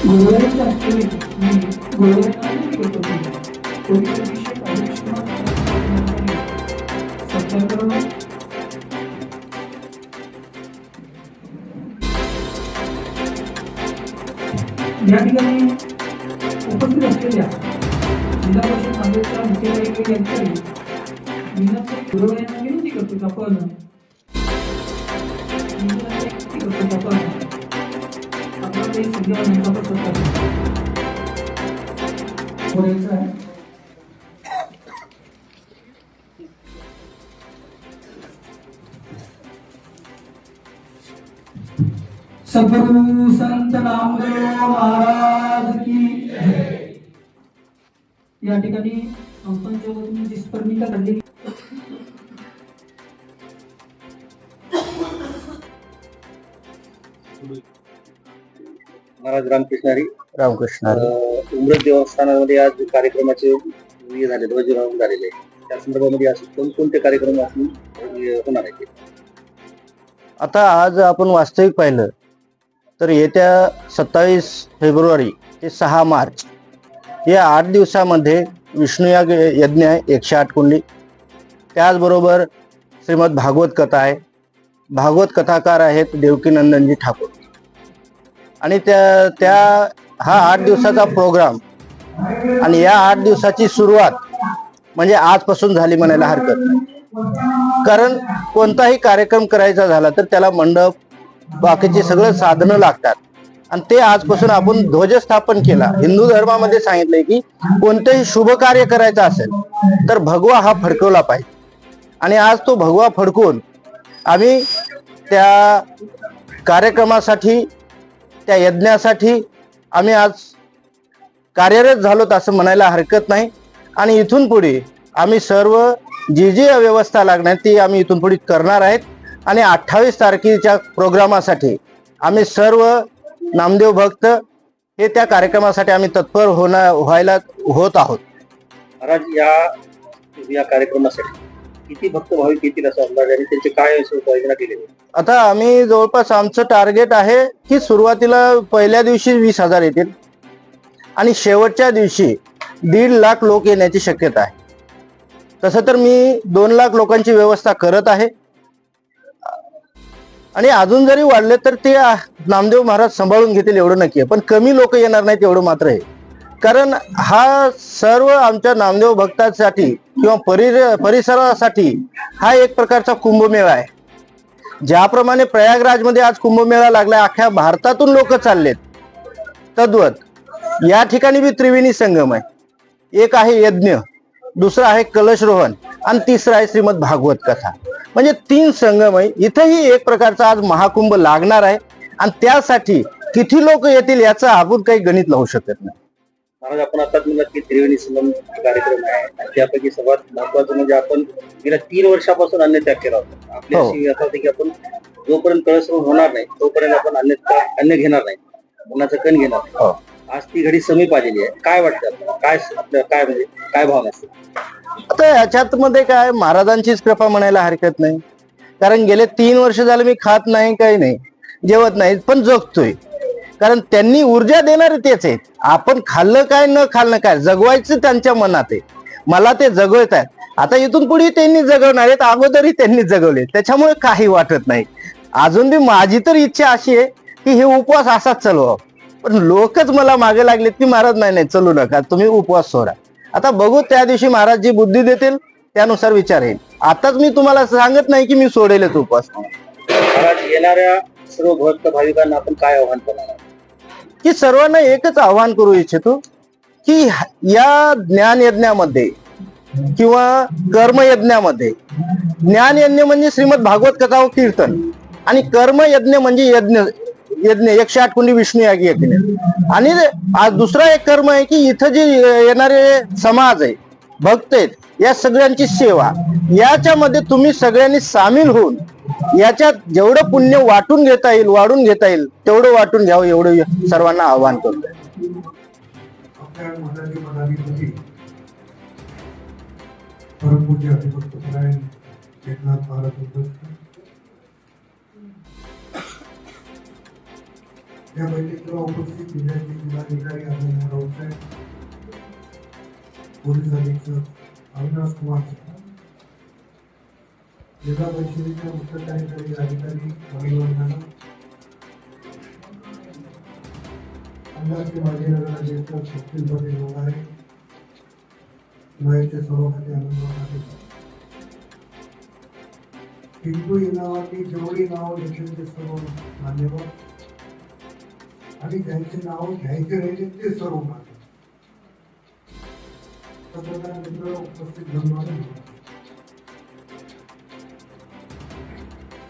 गोव्याच्या असते मी गोव्याला विनंती करतो की कोणी विषय या ठिकाणी उपस्थित असलेल्या जिल्हा परिषद काँग्रेसच्या मुख्याधिकारी यांच्याही विनंती गुरुवारांना विनंती करतो आपण आपण? विनंती करतो की आपण आपला काही सगळ्या नेमका सत्कार बोलायचं आहे सद्गुरु संत नामदेव महाराज की जय. या ठिकाणी संतांच्या वतीने जी स्पर्धिका महाराज रामकृष्ण हरी रामकृष्ण उमरत देवस्थानामध्ये आज कार्यक्रमाचे हे झाले ध्वजारोहण झालेले आहे. त्या संदर्भामध्ये आज कोणकोणते कार्यक्रम असून हे होणार आहेत? आता आज आपण वास्तविक पाहिलं तर येत्या सत्तावीस फेब्रुवारी ते सहा मार्च या आठ दिवसामध्ये विष्णुयाग यज्ञ आहे एकशे आठ कुंडली त्याचबरोबर श्रीमद भागवत कथा आहे. भागवत कथाकार आहेत देवकीनंदनजी ठाकूर. आणि त्या त्या हा आठ दिवसाचा प्रोग्राम आणि या आठ दिवसाची सुरुवात म्हणजे आजपासून झाली म्हणायला हरकत नाही. कारण कोणताही कार्यक्रम करायचा झाला तर त्याला मंडप बाकीची सगळं साधनं लागतात. आणि ते आजपासून आपण ध्वजस्थापन केला. हिंदू धर्मामध्ये सांगितलंय की कोणतंही शुभ कार्य करायचं असेल तर भगवा हा फडकवला पाहिजे. आणि आज तो भगवा फडकून आम्ही त्या कार्यक्रमासाठी त्या यज्ञासाठी आम्ही आज कार्यरत झालोत असं म्हणायला हरकत नाही. आणि इथून पुढे आम्ही सर्व जी जी व्यवस्था लागणार ती आम्ही इथून पुढे करणार आहेत. आणि अठ्ठावीस तारखेच्या प्रोग्रामासाठी आम्ही सर्व नामदेव भक्त हे त्या कार्यक्रमासाठी आम्ही तत्पर होणार व्हायला होत आहोत. महाराज या या कार्यक्रमासाठी किती भक्त भाविक येतील असं अंदाज आणि त्यांचे काय उपाययोजना केलेले आता आम्ही जवळपास आमचं टार्गेट आहे की सुरुवातीला पहिल्या दिवशी वीस हजार येतील. आणि शेवटच्या दिवशी दीड लाख लोक येण्याची शक्यता आहे. तसं तर मी दोन लाख लोकांची व्यवस्था करत आहे. आणि अजून जरी वाढले तर ते नामदेव महाराज सांभाळून घेतील एवढं नक्की आहे. पण कमी लोक येणार नाहीत एवढं मात्र आहे. कारण हा सर्व आमच्या नामदेव भक्तांसाठी किंवा परि परिसरासाठी हा एक प्रकारचा कुंभमेळा आहे. ज्याप्रमाणे प्रयागराजमध्ये आज कुंभमेळा लागलाय अख्ख्या भारतातून लोक चाललेत. तद्वत या ठिकाणी बी त्रिवेणी संगम आहे. एक आहे यज्ञ दुसरं आहे कलशरोहण आणि तिसरं आहे श्रीमद भागवत कथा. म्हणजे तीन संगम आहे. इथंही एक प्रकारचा आज महाकुंभ लागणार आहे. आणि त्यासाठी किती लोक येतील याचं आपण काही गणित लावू शकत नाही. महाराज आपण आता म्हणलं की त्रिवेणी संगम कार्यक्रम आहे. आणि त्यापैकी सर्वात महत्वाचं म्हणजे आपण गेल्या तीन वर्षापासून अन्य त्याग केला होता. आपली हो. अशी व्यथा होती की आपण जोपर्यंत कळसरूप होणार नाही तोपर्यंत आपण अन्य अन्न घेणार नाही. अन्नाचं कण घेणार नाही. हो. आज ती घडी समीप आलेली आहे. काय वाटतं? काय काय म्हणजे काय भावना असते आता याच्यात मध्ये काय महाराजांचीच कृपा म्हणायला हरकत नाही. कारण गेले तीन वर्ष झाले मी खात नाही काही नाही. जेवत नाही पण जगतोय. कारण त्यांनी ऊर्जा देणारे तेच आहेत. आपण खाल्लं काय न खाल्लं काय जगवायचं त्यांच्या मनात आहे. मला ते जगवत आहेत. आता इथून पुढे त्यांनी जगवणार आहेत अगोदरही त्यांनी जगवले त्याच्यामुळे काही वाटत नाही. अजून बी माझी तर इच्छा अशी आहे की हे उपवास असाच चालवा पण लोकच मला मागे लागलेत की महाराज नाही नाही चलू नका. तुम्ही उपवास सोडा. आता बघू त्या दिवशी महाराज जी बुद्धी देतील त्यानुसार विचार येईल. आताच मी तुम्हाला सांगत नाही की मी सोडेलच उपवास. महाराज येणाऱ्या सर्व भक्त भाविकांना आपण काय आव्हान करणार की सर्वांना एकच आव्हान करू इच्छितो की या ज्ञान यज्ञामध्ये किंवा कर्मयज्ञामध्ये ज्ञान यज्ञ म्हणजे श्रीमद भागवत कथा व कीर्तन आणि कर्म यज्ञ म्हणजे यज्ञ यज्ञ एकशे आठ कुंडी विष्णू यागी यज्ञ. आणि आज दुसरा एक कर्म आहे की इथं जे येणारे समाज आहे भक्त आहेत या सगळ्यांची सेवा याच्यामध्ये तुम्ही सगळ्यांनी सामील होऊन याच्यात जेवढं पुण्य वाटून घेता येईल वाढून घेता येईल तेवढं वाटून घ्यावं एवढं सर्वांना आवाहन करतो या बैठकीला उपस्थित जिल्हाधिकारी पोलीस अधीक्षक अविनाश कुमार जिल्हा परिषदेच्या मुख्य कार्यकारी अधिकारी रविवार नाना माजी नगराध्यक्ष सुशील पटेल वगैरे मयाचे सभापती आनंदराव पाटील टिंकू या नावाची जेवढी नावं घेतली ते सर्व मान्यवर. आणि ज्यांचे नाव घ्यायचे राहिले ते सर्व मान्य पत्रकार मित्र उपस्थित धन्यवाद.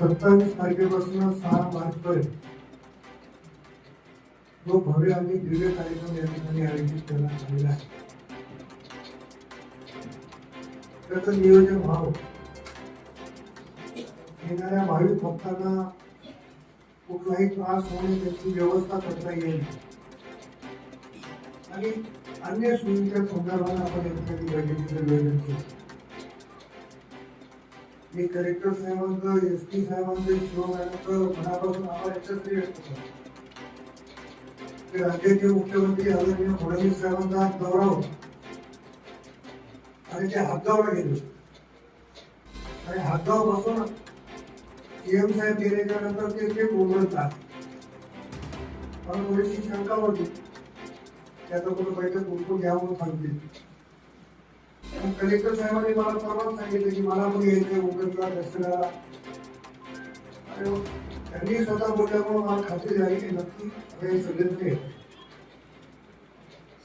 सत्तावीस तारखेपासून सहा मार्च पर्यंत तो भव्य आणि दिव्य कार्यक्रम या ठिकाणी आयोजित करण्यात आलेला आहे. त्याचं नियोजन व्हावं. येणाऱ्या भाविक भक्तांना कुठलाही त्रास होणे त्याची व्यवस्था करता येईल. आणि अन्य सोयीच्या संदर्भात आपण या ठिकाणी बैठकीचं नियोजन केलं. मी कलेक्टर साहेबांचं एस पी साहेबांचं शिवरायांचं मनापासून आभार याच्यासाठी व्यक्त ते राज्याचे मुख्यमंत्री आदरणीय फडणवीस साहेबांचा दौरा होता. आणि ते हातगावला गेले आणि हातगावपासून सीएम साहेब गेल्याच्यानंतर ते ते बोलतात मला थोडीशी शंका होती त्याचा कुठं बैठक उठून घ्या म्हणून आणि कलेक्टर साहेबांनी मला परवाच सांगितलं की मला पण यायचं मुंबईला दसऱ्याला आणि त्यांनी स्वतः बोलल्यामुळे हो, मला खात्री झाली की नक्की हे सगळे सगळेच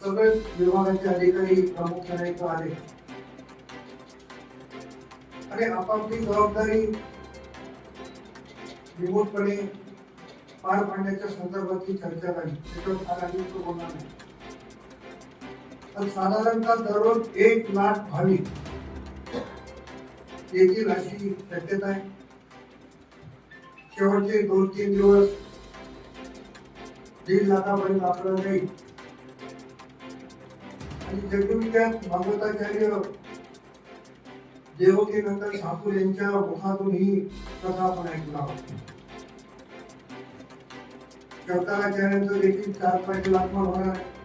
सगळे विभागाचे अधिकारी प्रामुख्याने आले. आणि आपापली जबाबदारी निमूटपणे पार पाडण्याच्या संदर्भातली चर्चा झाली. त्याच्यावर फार आधी तो बोलणार नाही. पण साधारणतः दररोज एक लाख भाविक येतील अशी शक्यता आहे. शेवटचे दोन तीन दिवस दीड लाखापर्यंत आपलं जाईल. आणि जगविख्यात भागवताचार्य देवकीनंतर ठाकूर यांच्या मुखातून ही कथा आपण ऐकला आहोत. शंकराचार्यांचं देखील चार पाच लाख होणार आहे.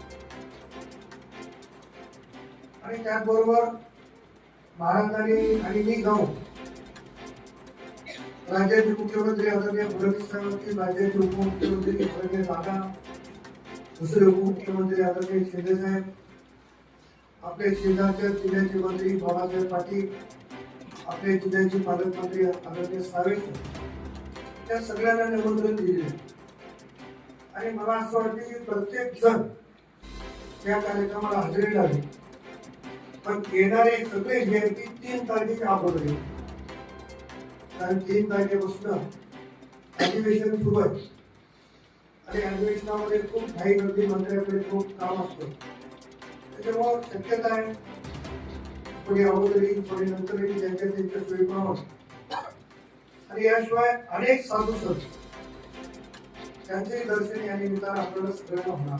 आणि त्याचबरोबर महाराजांनी आणि मी जाऊन राज्याचे मुख्यमंत्री आदरणीय फडणवीस साहेबांची राज्याचे उपमुख्यमंत्री आदरणीय दादा दुसरे उपमुख्यमंत्री आदरणीय शिंदे साहेब आपले शेजारच्या जिल्ह्याचे मंत्री बाबासाहेब पाटील आपले जिल्ह्याचे पालकमंत्री आदरणीय सावेश त्या सगळ्यांना निमंत्रण दिले. आणि मला असं वाटते की प्रत्येक जण या कार्यक्रमाला हजेरी लावली. पण येणारे सगळे विद्यार्थी तीन तारखेच्या अगोदर कारण तीन तारखेपासून अधिवेशन सुरू आहे. आणि अधिवेशनामध्ये खूप घाई गर्दी मंत्र्याकडे खूप काम असतं. त्याच्यामुळं शक्यता आहे कोणी अगोदर येईल कोणी नंतर येईल ज्यांच्या त्यांच्या सोयीप्रमाणे आणि याशिवाय अनेक साधू संत त्यांचे दर्शन या निमित्तानं आपल्याला सगळ्यांना होणार.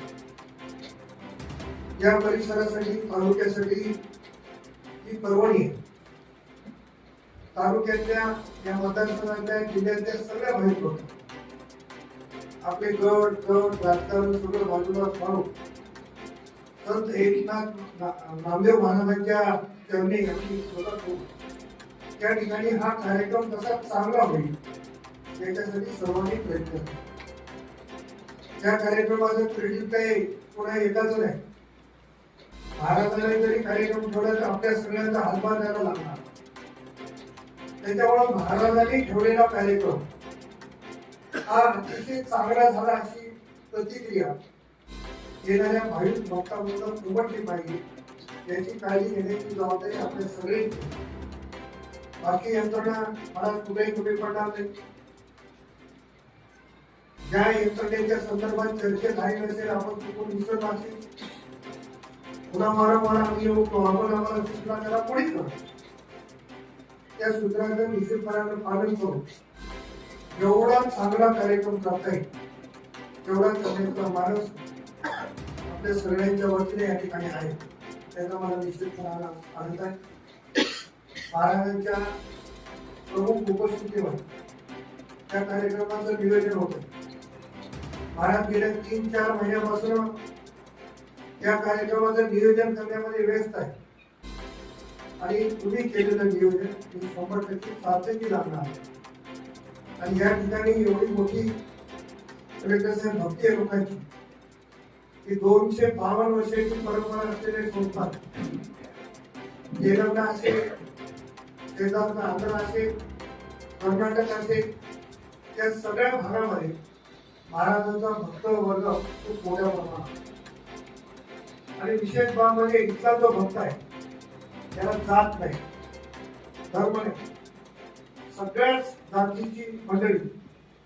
या परिसरासाठी तालुक्यासाठी ही परवणी आहे. तालुक्यातल्या या मतदारसंघातल्या जिल्ह्यातल्या सगळ्या बाहेर पडतो आपले गड गड राजकारण सगळं बाजूला पाडू संत एकनाथ नामदेव महाराजांच्या चरणी आपली स्वतः त्या ठिकाणी हा कार्यक्रम कसा चांगला होईल याच्यासाठी सर्वांनी प्रयत्न त्या कार्यक्रमाचं क्रेडिट काही कोणा एकाच नाही. महाराजांनी जरी कार्यक्रम ठेवला तर आपल्या सगळ्यांचा हातभार द्यायला लागणार. त्याच्यामुळे महाराजांनी ठेवलेला कार्यक्रम हा अतिशय चांगला झाला अशी प्रतिक्रिया येणाऱ्या भाविक भक्तांबद्दल उमटली पाहिजे. याची काळजी घेण्याची जबाबदारी आपल्या सगळे बाकी यंत्रणा मला कुठेही कुठे पडणार नाही. ज्या यंत्रणेच्या संदर्भात चर्चेत झाली नसेल आपण चुकून विसरत असेल पुन्हा वारंवार आम्ही येऊ आपण आम्हाला सूचना पुढे त्या सूचनाचं निश्चितपणानं पालन करू जेवढा चांगला कार्यक्रम करता येईल. तेवढा करण्याचा माणूस आपल्या सगळ्यांच्या वतीने या ठिकाणी आहे. त्याचा मला निश्चितपणाला आनंद आहे. महाराजांच्या प्रमुख उपस्थितीवर त्या कार्यक्रमाचं नियोजन होतं. महाराज गेल्या तीन चार महिन्यापासून या कार्यक्रमाचं नियोजन करण्यामध्ये व्यस्त आहे. आणि तुम्ही केलेलं नियोजन शंभर टक्के सार्थकी लागणार आहे. आणि या ठिकाणी एवढी मोठी कलेक्टर भक्ती आहे लोकांची. की दोनशे बावन्न वर्षाची परंपरा असलेले संस्थान केरळला असेल शेजारचा आंध्र असेल कर्नाटक असेल या सगळ्या भागामध्ये महाराजांचा भक्त वर्ग खूप मोठ्या प्रमाणात आणि विशेष बाब म्हणजे इथला जो भक्त आहे त्याला जात नाही. धर्म नाही. सगळ्याच जातीची मंडळी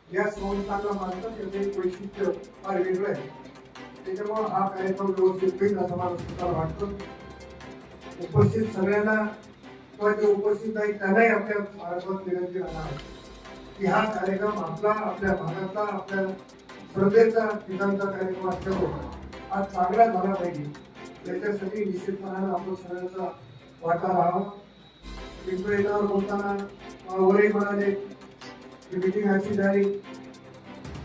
या संस्थांना मानतात त्याचं एक वैशिष्ट्य फार वेगळं आहे. त्याच्यामुळं हा कार्यक्रम व्यवस्थित होईल असं मला स्वतःला वाटतं. उपस्थित सगळ्यांना किंवा जे उपस्थित आहेत त्यांनाही आपल्या भारतात विनंती राहणार की हा कार्यक्रम आपला आपल्या भागातला आपल्या श्रद्धेचा ठिकाणचा कार्यक्रम असल्यामुळे हा चांगला झाला पाहिजे त्याच्यासाठी निश्चितपणानं आपण सगळ्यांचा वाटा राहावा. पिंपळेगावर बोलताना वरे म्हणाले की मिटिंग अशी झाली.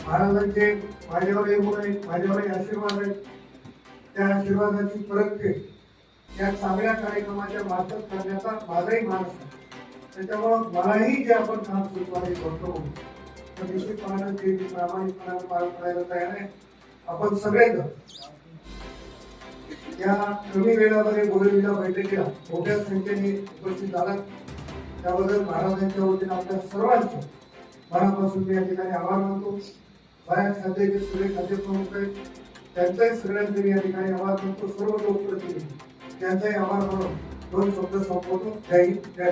महाराजांचे माझ्यावर एक आहेत माझ्यावर आशीर्वाद आहेत. त्या आशीर्वादाची परतफेड या चांगल्या कार्यक्रमाच्या मार्फत करण्याचा माझाही मार्ग आहे. त्याच्यामुळं मलाही जे आपण काम सुरुवात करतो तर निश्चितपणानं ते मी प्रामाणिकपणानं पार करायला तयार आहे. आपण सगळेजण या कमी वेळामध्ये बोलविलेल्या बैठकीला मोठ्या संख्येने उपस्थित झाला त्याबद्दल महाराजांच्या वतीने आपल्या सर्वांचं मनापासून या ठिकाणी आभार मानतो. बऱ्याच खात्याचे सगळे खाते प्रमुख आहेत. त्यांचाही सगळ्यांचे मी या ठिकाणी आभार मानतो. सर्व लोकप्रतिनिधी त्यांचाही आभार मानून दोन शब्द संपवतो. जय हिंद जय